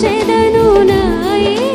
చెదను నాయే.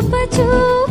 chupa chupa.